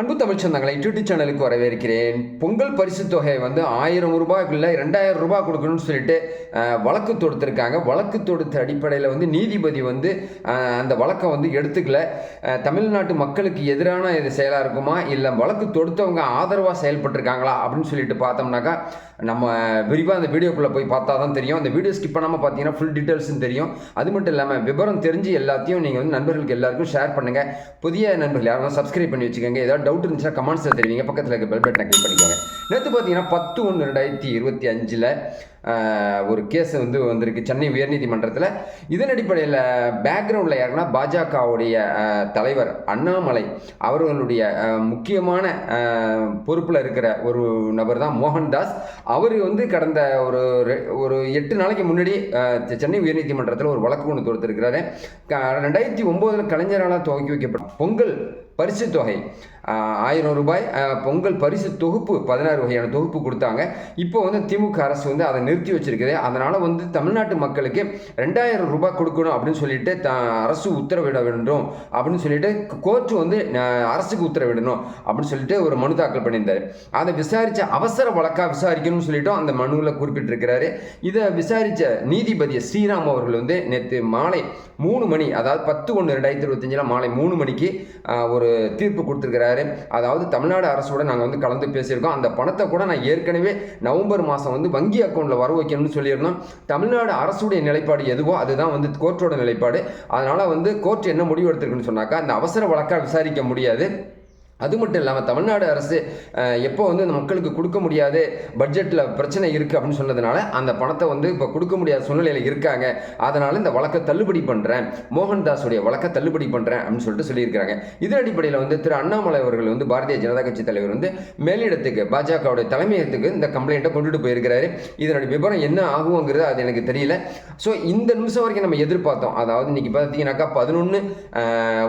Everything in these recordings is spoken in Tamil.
அன்பு தமிழ் சொந்தங்களை யூடியூப் சேனலுக்கு வரவேற்கிறேன். பொங்கல் பரிசு தொகை வந்து ஆயிரம் ரூபாய்க்குள்ள ரெண்டாயிரம் ரூபாய் கொடுக்கணும்னு சொல்லிட்டு வழக்கு தொடுத்திருக்காங்க. வழக்கு தொடுத்த அடிப்படையில் வந்து நீதிபதி வந்து அந்த வழக்கை வந்து எடுத்துக்கல. தமிழ்நாட்டு மக்களுக்கு எதிரான இது செயலாக இருக்குமா? இல்லை வழக்கு தொடுத்தவங்க ஆதரவாக செயல்பட்டிருக்காங்களா? அப்படின்னு சொல்லிட்டு பார்த்தோம்னாக்கா நம்ம விரிவாக அந்த வீடியோக்குள்ளே போய் பார்த்தா தான் தெரியும். அந்த வீடியோ ஸ்கிப் பண்ணாமல் பார்த்தீங்கன்னா ஃபுல் டீட்டெயில்ஸும் தெரியும். அது மட்டும் இல்லாமல் விவரம் தெரிஞ்சு எல்லாத்தையும் நீங்கள் வந்து நண்பர்களுக்கு எல்லாருக்கும் ஷேர் பண்ணுங்கள் புதிய நண்பர்கள் யாரும் சப்ஸ்கிரைப் பண்ணி வச்சுக்கோங்க. ஏதாவது டவுட் இருந்துச்சுன்னா கமெண்ட்ஸில் தெரிவிங்க பக்கத்தில் இருக்க பெல் பட்டனை கிளிக் பண்ணிக்கோங்க. நேற்று பார்த்தீங்கன்னா பத்து ஒன்று ரெண்டாயிரத்தி இருபத்தி அஞ்சில் ஒரு கேஸ் வந்து வந்திருக்கு. சென்னை உயர்நீதிமன்றத்தில். இதன் அடிப்படையில் பேக்ரவுண்டில் யாருன்னா பாஜகவுடைய தலைவர் அண்ணாமலை. அவர்களுடைய முக்கியமான பொறுப்பில் இருக்கிற ஒரு நபர் தான் மோகன்தாஸ். அவர் வந்து கடந்த ஒரு ஒரு எட்டு நாளைக்கு முன்னாடி சென்னை உயர்நீதிமன்றத்தில் ஒரு வழக்கு ஒன்று தொடுத்திருக்கிறாரு. ரெண்டாயிரத்தி ஒம்போதில் கலைஞரால் துவக்கி வைக்கப்பட்ட பொங்கல் பரிசு தொகை ஆயிரம் ரூபாய் பொங்கல் பரிசு தொகுப்பு பதினாறு வகையான தொகுப்பு கொடுத்தாங்க. இப்போ வந்து திமுக அரசு வந்து அதை நிறுத்தி வச்சிருக்குது. அதனால வந்து தமிழ்நாட்டு மக்களுக்கு ரெண்டாயிரம் ரூபாய் கொடுக்கணும் அப்படின்னு சொல்லிட்டு த அரசு உத்தரவிட வேண்டும் அப்படின்னு சொல்லிட்டு கோர்ட்டு வந்து அரசுக்கு உத்தரவிடணும் அப்படின்னு சொல்லிட்டு ஒரு மனு தாக்கல் பண்ணியிருந்தார். அதை விசாரிச்ச அவசர வழக்கா விசாரிக்கணும்னு சொல்லிட்டு அந்த மனுவில் குறிப்பிட்டிருக்கிறாரு. இதை விசாரிச்ச நீதிபதி ஸ்ரீராம் அவர்கள் வந்து நேற்று மாலை மூணு மணி அதாவது பத்து ஒன்று ரெண்டாயிரத்தி இருபத்தஞ்சில் மாலை மூணு மணிக்கு ஒரு தீர்ப்பு கொடுத்துருக்கிறாரு. அதாவது தமிழ்நாடு அரசோட நாங்கள் வந்து கலந்து பேசியிருக்கோம். அந்த பணத்தை கூட நான் ஏற்கனவே நவம்பர் மாதம் வந்து வங்கி அக்கௌண்ட்டில் வர வைக்கணும்னு சொல்லியிருந்தோம். தமிழ்நாடு அரசுடைய நிலைப்பாடு எதுவோ அதுதான் வந்து கோர்ட்டோட நிலைப்பாடு. அதனால் வந்து கோர்ட் என்ன முடிவு எடுத்திருக்குன்னு சொன்னாக்கா அந்த அவசர வழக்காக விசாரிக்க முடியாது. அது மட்டும் இல்லாமல் தமிழ்நாடு அரசு எப்போ வந்து இந்த மக்களுக்கு கொடுக்க முடியாது பட்ஜெட்டில் பிரச்சனை இருக்குது அப்படின்னு சொன்னதுனால அந்த பணத்தை வந்து இப்போ கொடுக்க முடியாத சூழ்நிலையில் இருக்காங்க. அதனால் இந்த வழக்கை தள்ளுபடி பண்ணுறேன் மோகன்தாஸுடைய வழக்கை தள்ளுபடி பண்ணுறேன் அப்படின்னு சொல்லிட்டு சொல்லியிருக்கிறாங்க. இதன் அடிப்படையில் வந்து திரு அண்ணாமலை அவர்கள் வந்து பாரதிய ஜனதா கட்சி தலைவர் வந்து மேலிடத்துக்கு பாஜகவுடைய தலைமையகத்துக்கு இந்த கம்ப்ளைண்ட்டை கொண்டுட்டு போயிருக்கிறாரு. இதனுடைய விவரம் என்ன ஆகுங்கிறது அது எனக்கு தெரியல. ஸோ இந்த நிமிஷம் வரைக்கும் நம்ம எதிர்பார்த்தோம். அதாவது இன்னைக்கு பார்த்தீங்கன்னாக்கா பதினொன்று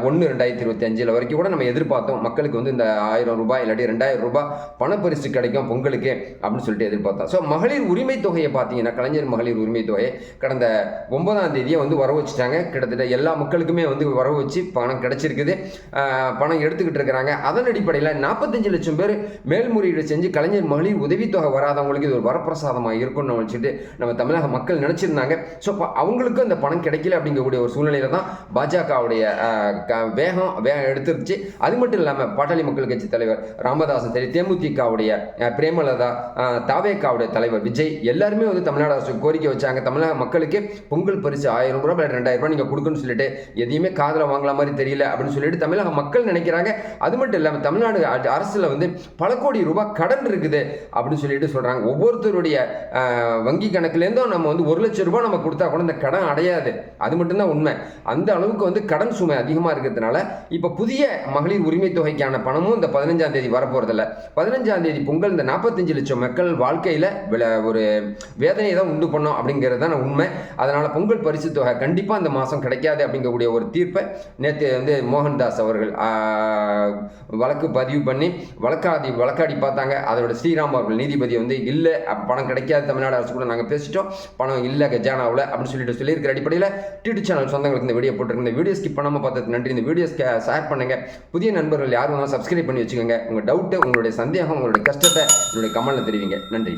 ஒன்று ரெண்டாயிரத்தி இருபத்தி அஞ்சில் வரைக்கும் கூட நம்ம எதிர்பார்த்தோம் மக்களுக்கு வந்து இந்த ஆயிரம் ரூபாய் இல்லாட்டி ரெண்டாயிரம் ரூபாய் பணப்பரிசு கிடைக்கும் பொங்கலுக்கு அப்படின்னு சொல்லிட்டு எதிர்பார்த்தோம் ஸோ மகளிர் உரிமை தொகையை பார்த்தீங்கன்னா கலைஞர் மகளிர் உரிமை தொகையை கடந்த ஒன்பதாம் தேதியை வந்து வர வச்சுட்டாங்க. கிட்டத்தட்ட எல்லா மக்களுக்குமே வந்து வர வச்சு பணம் கிடைச்சிருக்குது. பணம் எடுத்துக்கிட்டு இருக்கிறாங்க. அதன் அடிப்படையில் நாற்பத்தஞ்சு லட்சம் பேர் மேல்முறையீடு செஞ்சு கலைஞர் மகளிர் உதவித்தொகை வராதவங்களுக்கு இது ஒரு வரப்பிரசாதமாக இருக்கும்னு வச்சுட்டு நம்ம தமிழக மக்கள் நினச்சிருந்தாங்க. ஸோ அவங்களுக்கும் அந்த பணம் கிடைக்கல அப்படிங்கக்கூடிய ஒரு சூழ்நிலையில தான் பாஜகவுடைய க- வேகம் வேகம் எடுத்துருச்சு. அது மட்டும் இல்லாமல் பாட்டாளி மக்கள் கட்சி தலைவர் ராமதாசன் சரி தேமுதிகவுடைய பிரேமலதா தாவேக்காவுடைய தலைவர் விஜய் எல்லாருமே வந்து தமிழ்நாடு அரசு கோரிக்கை வச்சாங்க. தமிழக மக்களுக்கு பொங்கல் பரிசு ஆயிரம் ரூபாய் இல்லை ரெண்டாயிரம் ரூபாய் நீங்கள் கொடுக்கணும்னு சொல்லிட்டு எதையுமே காதில் வாங்கலாம் மாதிரி தெரியல அப்படின்னு சொல்லிட்டு தமிழக மக்கள் நினைக்கிறாங்க. அது மட்டும் இல்லாமல் தமிழ்நாடு அரசில் வந்து பல கோடி ரூபாய் கடன் இருக்குது அப்படின்னு சொல்லிட்டு சொல்கிறாங்க ஒவ்வொருத்தருடைய வங்கி கணக்குலேருந்தும் நம்ம வந்து ஒரு லட்சம் ரூபாய் நம்ம கொடுத்தா கூட இந்த கடன் அடையாது. அது மட்டும்தான் உண்மை. அந்த அளவுக்கு வந்து கடன் சுமை அதிகமாக இருக்கிறதுனால இப்போ புதிய மகளிர் உரிமை தொகைக்கான பணமும் இந்த பதினஞ்சாம் தேதி வரப்போறதில்ல. பதினஞ்சாம் தேதி பொங்கல் இந்த நாற்பத்தஞ்சு லட்சம் மக்கள் வாழ்க்கையில் ஒரு வேதனையை தான் உண்டு பண்ணோம் அப்படிங்கிறது தான் உண்மை. அதனால் பொங்கல் பரிசு தொகை கண்டிப்பாக இந்த மாதம் கிடைக்காது அப்படிங்கக்கூடிய ஒரு தீர்ப்பை நேற்று வந்து மோகன்தாஸ் அவர்கள் வழக்கு பதிவு பண்ணி வழக்காதி வழக்காடி பார்த்தாங்க. அதோட ஸ்ரீராம் அவர்கள் நீதிபதி வந்து இல்லை பணம் கிடைக்காது தமிழ்நாடு அரசு கூட நாங்கள் பேசிட்டோம். பணம் இல்லை கஜானாவில் அப்படின்னு சொல்லிட்டு சொல்லியிருக்கிற அடிப்படையில் டியூட் சேனல் சொந்தங்களுக்கு இந்த வீடியோ போட்டிருக்கேன் இந்த வீடியோ ஸ்கிப் பண்ணாமல் பார்த்தது நன்றி. இந்த வீடியோஸ் ஷேர் பண்ணுங்கள் புதிய நண்பர்கள் யார் வேணாலும் சப்ஸ்கிரைப் பண்ணி வச்சுக்கோங்க. உங்கள் டவுட்டு உங்களுடைய சந்தேகம் உங்களுடைய கஷ்டத்தை என்னுடைய கமெண்ட்ல தெரிவிங்க. நன்றி.